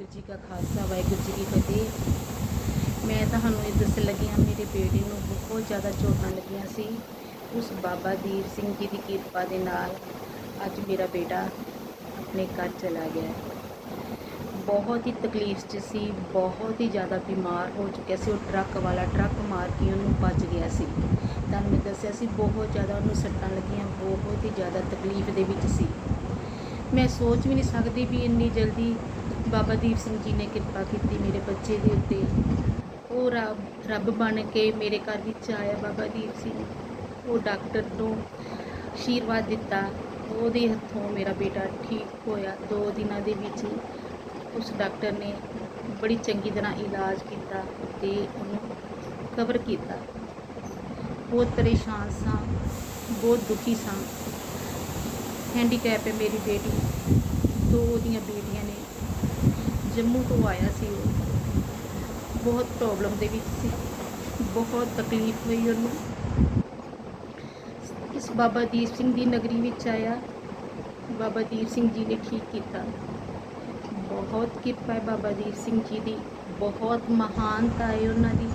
ਵਾਹਿਗੁਰੂ ਜੀ ਕਾ ਖਾਲਸਾ, ਵਾਹਿਗੁਰੂ ਜੀ ਕੀ ਫਤਿਹ। ਮੈਂ ਤੁਹਾਨੂੰ ਇਹ ਦੱਸਣ ਲੱਗੀ ਹਾਂ, ਮੇਰੇ ਬੇਟੇ ਨੂੰ ਬਹੁਤ ਜ਼ਿਆਦਾ ਚੋਟਾਂ ਲੱਗੀਆਂ ਸੀ। ਉਸ ਬਾਬਾ ਦੀਪ ਸਿੰਘ ਜੀ ਦੀ ਕਿਰਪਾ ਦੇ ਨਾਲ ਅੱਜ ਮੇਰਾ ਬੇਟਾ ਆਪਣੇ ਘਰ ਚਲਾ ਗਿਆ ਬਹੁਤ ਹੀ ਤਕਲੀਫ 'ਚ ਸੀ, ਬਹੁਤ ਹੀ ਜ਼ਿਆਦਾ ਬਿਮਾਰ ਹੋ ਚੁੱਕਿਆ ਸੀ। ਉਹ ਟਰੱਕ ਵਾਲਾ ਟਰੱਕ ਮਾਰ ਕੇ ਉਹਨੂੰ ਬਚ ਗਿਆ ਸੀ। ਤੁਹਾਨੂੰ ਮੈਂ ਦੱਸਿਆ ਸੀ, ਬਹੁਤ ਜ਼ਿਆਦਾ ਉਹਨੂੰ ਸੱਟਾਂ ਲੱਗੀਆਂ, ਬਹੁਤ ਹੀ ਜ਼ਿਆਦਾ ਤਕਲੀਫ ਦੇ ਵਿੱਚ ਸੀ। ਮੈਂ ਸੋਚ ਵੀ ਨਹੀਂ ਸਕਦੀ ਵੀ ਇੰਨੀ ਜਲਦੀ ਬਾਬਾ ਦੀਪ ਸਿੰਘ ਜੀ ਨੇ ਕਿਰਪਾ ਕੀਤੀ ਮੇਰੇ ਬੱਚੇ ਦੇ ਉੱਤੇ। ਉਹ ਰੱਬ ਰੱਬ ਬਣ ਕੇ ਮੇਰੇ ਘਰ ਵਿੱਚ ਆਇਆ ਬਾਬਾ ਦੀਪ ਸਿੰਘ। ਉਹ ਡਾਕਟਰ ਨੂੰ ਆਸ਼ੀਰਵਾਦ ਦਿੱਤਾ। ਉਹਦੇ ਹੱਥੋਂ ਮੇਰਾ ਬੇਟਾ ਠੀਕ ਹੋਇਆ। ਦੋ ਦਿਨਾਂ ਦੇ ਵਿੱਚ ਉਸ ਡਾਕਟਰ ਨੇ ਬੜੀ ਚੰਗੀ ਤਰ੍ਹਾਂ ਇਲਾਜ ਕੀਤਾ ਤੇ ਉਹਨੂੰ ਕਵਰ ਕੀਤਾ। ਬਹੁਤ ਪਰੇਸ਼ਾਨ ਸਾਂ, ਬਹੁਤ ਦੁਖੀ ਸਾਂ। ਹੈਂਡੀਕੈਪ ਹੈ ਮੇਰੀ ਬੇਟੀ। ਦੋ ਉਹਦੀਆਂ ਬੇਟੀਆਂ ਨੇ ਜੰਮੂ ਤੋਂ ਆਇਆ ਸੀ ਉਹ। ਬਹੁਤ ਪ੍ਰੋਬਲਮ ਦੇ ਵਿੱਚ ਸੀ। ਬਹੁਤ ਤਕਲੀਫ ਹੋਈ ਉਹਨੂੰ। ਇਸ ਬਾਬਾ ਦੀਪ ਸਿੰਘ ਦੀ ਨਗਰੀ ਵਿੱਚ ਆਇਆ। ਬਾਬਾ ਦੀਪ ਸਿੰਘ ਜੀ ਨੇ ਠੀਕ ਕੀਤਾ। ਬਹੁਤ ਕਿਰਪਾ ਹੈ ਬਾਬਾ ਦੀਪ ਸਿੰਘ ਜੀ ਦੀ। ਬਹੁਤ ਮਹਾਨਤਾ ਹੈ ਉਹਨਾਂ ਦੀ।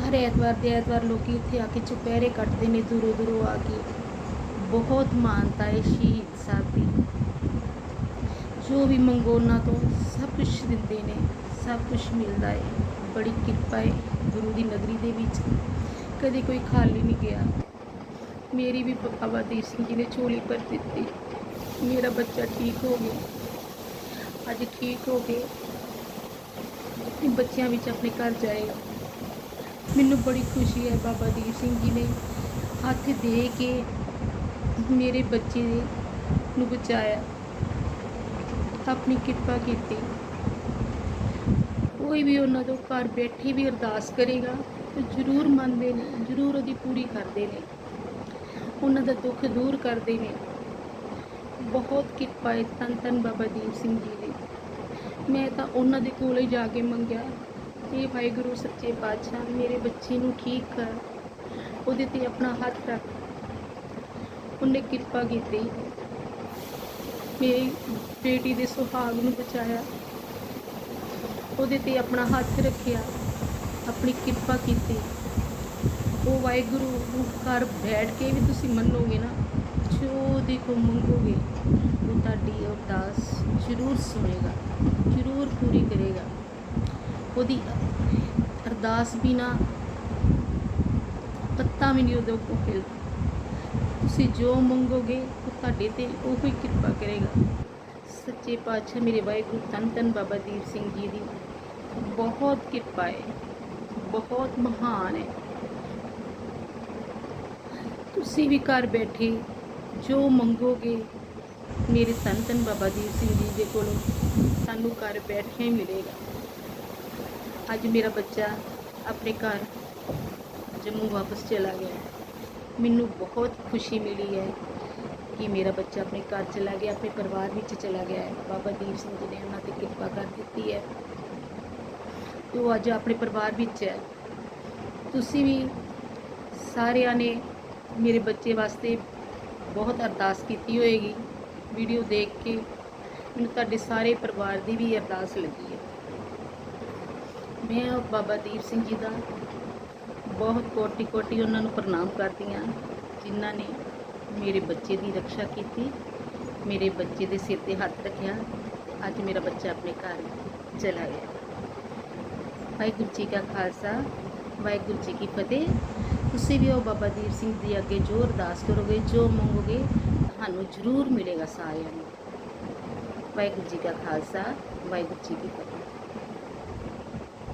ਹਰ ਐਤਵਾਰ ਦੇ ਐਤਵਾਰ ਲੋਕੀ ਇੱਥੇ ਆ ਕੇ ਚੁਪਹਿਰੇ ਕੱਟਦੇ ਨੇ ਦੂਰੋਂ ਦੂਰੋਂ ਆ ਕੇ। ਬਹੁਤ ਮਾਨਤਾ ਹੈ ਸ਼ਹੀਦ ਸਾਹਿਬ ਦੀ। ਜੋ ਵੀ ਮੰਗੋ ਉਹਨਾਂ ਤੋਂ, ਸਭ ਕੁਝ ਦਿੰਦੇ ਨੇ, ਸਭ ਕੁਝ ਮਿਲਦਾ ਹੈ ਬੜੀ ਕਿਰਪਾ ਹੈ ਗੁਰੂ ਦੀ ਨਗਰੀ ਦੇ ਵਿੱਚ। ਕਦੇ ਕੋਈ ਖਾਲੀ ਨਹੀਂ ਗਿਆ। ਮੇਰੀ ਵੀ ਬਾਬਾ ਦੀਪ ਸਿੰਘ ਜੀ ਨੇ ਝੋਲੀ ਭਰ ਦਿੱਤੀ। ਮੇਰਾ ਬੱਚਾ ਠੀਕ ਹੋ ਗਿਆ। ਅੱਜ ਠੀਕ ਹੋ ਕੇ ਬੱਚਿਆਂ ਵਿੱਚ ਆਪਣੇ ਘਰ ਜਾਏਗਾ। ਮੈਨੂੰ ਬੜੀ ਖੁਸ਼ੀ ਹੈ ਬਾਬਾ ਦੀਪ ਸਿੰਘ ਜੀ ਨੇ ਹੱਥ ਦੇ ਕੇ ਮੇਰੇ ਬੱਚੇ ਨੂੰ ਬਚਾਇਆ। ਆਪਣੀ ਕਿਰਪਾ ਕੀਤੀ। ਕੋਈ ਵੀ ਉਹਨਾਂ ਤੋਂ ਘਰ ਬੈਠੇ ਵੀ ਅਰਦਾਸ ਕਰੇਗਾ ਤੇ ਜ਼ਰੂਰ ਮੰਨਦੇ ਨੇ, ਜ਼ਰੂਰ ਉਹਦੀ ਪੂਰੀ ਕਰਦੇ ਨੇ। ਉਹਨਾਂ ਦਾ ਦੁੱਖ ਦੂਰ ਕਰਦੇ ਨੇ। ਬਹੁਤ ਕਿਰਪਾ ਹੈ ਧੰਨ ਧੰਨ ਬਾਬਾ ਦੀਪ ਸਿੰਘ ਜੀ ਦੀ। ਮੈਂ ਤਾਂ ਉਹਨਾਂ ਦੇ ਕੋਲੇ ਜਾ ਕੇ ਮੰਗਿਆ, ਇਹ ਵਾਹਿਗੁਰੂ, ਸੱਚੇ ਪਾਤਸ਼ਾਹ, ਮੇਰੇ ਬੱਚੇ ਨੂੰ ਠੀਕ ਕਰ। ਉਹਦੇ ਤੇ ਆਪਣਾ ਹੱਥ ਰੱਖ। ਉਹਨੇ ਕਿਰਪਾ ਕੀਤੀ। ਮੇਰੀ ਬੇਟੀ ਦੇ ਸੁਹਾਗ ਨੂੰ ਬਚਾਇਆ। ਉਹਦੇ ਤੇ ਆਪਣਾ ਹੱਥ ਰੱਖਿਆ, ਆਪਣੀ ਕਿਰਪਾ ਕੀਤੀ। ਉਹ ਵਾਹਿਗੁਰੂ ਨੂੰ ਘਰ ਬੈਠ ਕੇ ਵੀ ਤੁਸੀਂ ਮੰਨੋਗੇ ਨਾ, ਜੋ ਦੇਖੋ ਮੰਗੋਗੇ, ਉਹ ਤੁਹਾਡੀ ਅਰਦਾਸ ਜ਼ਰੂਰ ਸੁਣੇਗਾ, ਜ਼ਰੂਰ ਪੂਰੀ ਕਰੇਗਾ। ਉਹਦੀ ਅਰਦਾਸ ਬਿਨਾ ਪੱਤਾ ਵੀ ਨਹੀਂ ਉਹਦੇ ਕੋਲ ਹਿਲਦਾ ਤੁਸੀਂ ਜੋ ਮੰਗੋਗੇ ਉਹ ਤੁਹਾਡੇ ਤੇ ਉਹ ਹੀ ਕਿਰਪਾ ਕਰੇਗਾ। ਸੱਚੇ ਪਾਤਸ਼ਾਹ ਮੇਰੇ ਵਾਹਿਗੁਰੂ ਤਨ ਧੰਨ ਬਾਬਾ ਦੀਪ ਸਿੰਘ ਜੀ ਦੀ ਬਹੁਤ ਕਿਰਪਾ ਹੈ। ਬਹੁਤ ਮਹਾਨ ਹੈ। ਤੁਸੀਂ ਵੀ ਘਰ ਬੈਠੇ ਜੋ ਮੰਗੋਗੇ, ਮੇਰੇ ਧੰਨ ਧੰਨ ਬਾਬਾ ਦੀਪ ਸਿੰਘ ਜੀ ਦੇ ਕੋਲੋਂ ਸਾਨੂੰ ਘਰ ਬੈਠੇ ਹੀ ਮਿਲੇਗਾ। ਅੱਜ ਮੇਰਾ ਬੱਚਾ ਆਪਣੇ ਘਰ ਜੰਮੂ ਵਾਪਸ ਚਲਾ ਗਿਆ। ਮੈਨੂੰ ਬਹੁਤ ਖੁਸ਼ੀ ਮਿਲੀ ਹੈ ਕਿ ਮੇਰਾ ਬੱਚਾ ਆਪਣੇ ਘਰ ਚਲਾ ਗਿਆ, ਆਪਣੇ ਪਰਿਵਾਰ ਵਿੱਚ ਚਲਾ ਗਿਆ ਹੈ। ਬਾਬਾ ਦੀਪ ਸਿੰਘ ਜੀ ਨੇ ਉਹਨਾਂ ਤੇ ਕਿਰਪਾ ਕਰ ਦਿੱਤੀ ਹੈ। ਉਹ ਅੱਜ ਆਪਣੇ ਪਰਿਵਾਰ ਵਿੱਚ ਹੈ। ਤੁਸੀਂ ਵੀ ਸਾਰਿਆਂ ਨੇ ਮੇਰੇ ਬੱਚੇ ਵਾਸਤੇ ਬਹੁਤ ਅਰਦਾਸ ਕੀਤੀ ਹੋਏਗੀ। ਵੀਡੀਓ ਦੇਖ ਕੇ ਮੈਨੂੰ ਤੁਹਾਡੇ ਸਾਰੇ ਪਰਿਵਾਰ ਦੀ ਵੀ ਅਰਦਾਸ ਲੱਗੀ ਹੈ। ਮੈਂ ਬਾਬਾ ਦੀਪ ਸਿੰਘ ਜੀ ਦਾ ਬਹੁਤ ਕੋਟੀ ਕੋਟੀ ਉਹਨਾਂ ਨੂੰ ਪ੍ਰਣਾਮ ਕਰਦੀ ਹਾਂ ਜਿਨ੍ਹਾਂ ਨੇ ਮੇਰੇ ਬੱਚੇ ਦੀ ਰੱਖਿਆ ਕੀਤੀ, ਮੇਰੇ ਬੱਚੇ ਦੇ ਸਿਰ ਤੇ ਹੱਥ ਰੱਖਿਆ, ਅੱਜ ਮੇਰਾ ਬੱਚਾ ਆਪਣੇ ਘਰ ਚਲਾ ਗਿਆ। ਵਾਹਿਗੁਰੂ ਜੀ ਕਾ ਖਾਲਸਾ, ਵਾਹਿਗੁਰੂ ਜੀ ਕੀ ਫਤਿਹ। ਤੁਸੀਂ ਵੀ ਉਹ ਬਾਬਾ ਦੀਪ ਸਿੰਘ ਜੀ ਅੱਗੇ ਜੋ ਅਰਦਾਸ ਕਰੋਗੇ, ਜੋ ਮੰਗੋਗੇ, ਤੁਹਾਨੂੰ ਜ਼ਰੂਰ ਮਿਲੇਗਾ ਸਾਰਿਆਂ ਨੂੰ। ਵਾਹਿਗੁਰੂ ਜੀ ਕਾ ਖਾਲਸਾ, ਵਾਹਿਗੁਰੂ ਜੀ ਕੀ ਫਤਿਹ।